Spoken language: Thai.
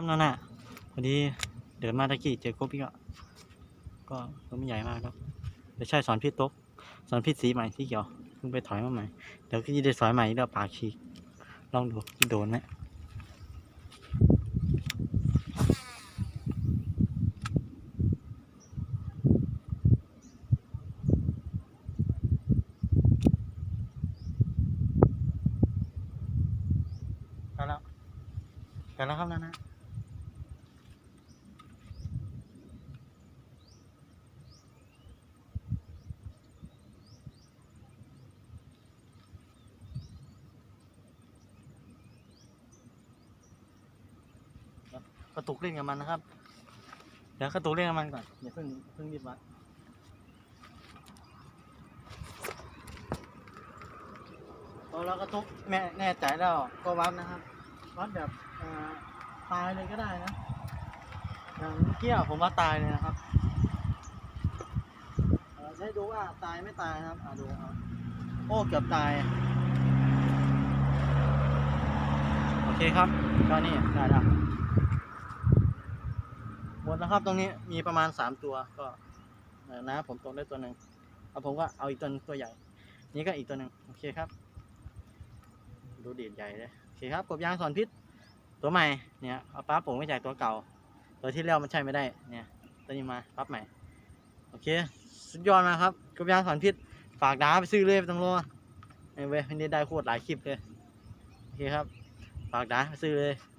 ครับนั่นน่ะพอดีเดินมาตะกี้เจอกบอีกอะก็ตัวไม่ใหญ่มากครับเดี๋ยวใช่สอนพี่ตกสอนพี่สีใหม่สีเขียวเพิ่งไปถอยมาใหม่เดี๋ยวก็จะได้สอยใหม่อีกแล้วปากฉีกลองดูโดนไหมกันแล้วกันแล้วครับนั่นนะ กระตุกเล่นกับมันนะครับ เดี๋ยวกระตุกเล่นกับมันก่อนอย่าเพิ่งเพิ่งรีบวัดพอเรากระตุกแน่แน่ใจแล้วก็วัดนะครับวัดแบบตายเลยก็ได้นะอย่างเมื่อกี้อะผมว่าตายเลยนะครับให้ดูว่าตายไม่ตายนะครับอะดูเอาโอ้เกือบตายโอเคครับก็นี่ได้แล้ว ครับตรงนี้มีประมาณสามตัวก็นะ ผมตกได้ตัวหนึ่งแล้วผมก็เอาอีกตัวตัวใหญ่ นี่ก็อีกตัวหนึ่งโอเคครับ ดูดีดใหญ่เลยโอเคครับกบยางสอนพิษตัวใหม่เนี่ยเอาปั๊บผมไม่จ่ายตัวเก่า ตัวที่แล้วมันใช่ไม่ได้เนี่ยตัวนี้มาปั๊บใหม่โอเค สุดยอดมาครับกบยางสอนพิษฝากดาไปซื้อเลยไม่ต้องรอไอ้เว้ยไม่ได้ได้โคตรหลายคลิปเลยโอเคครับ ฝากดาไปซื้อเลย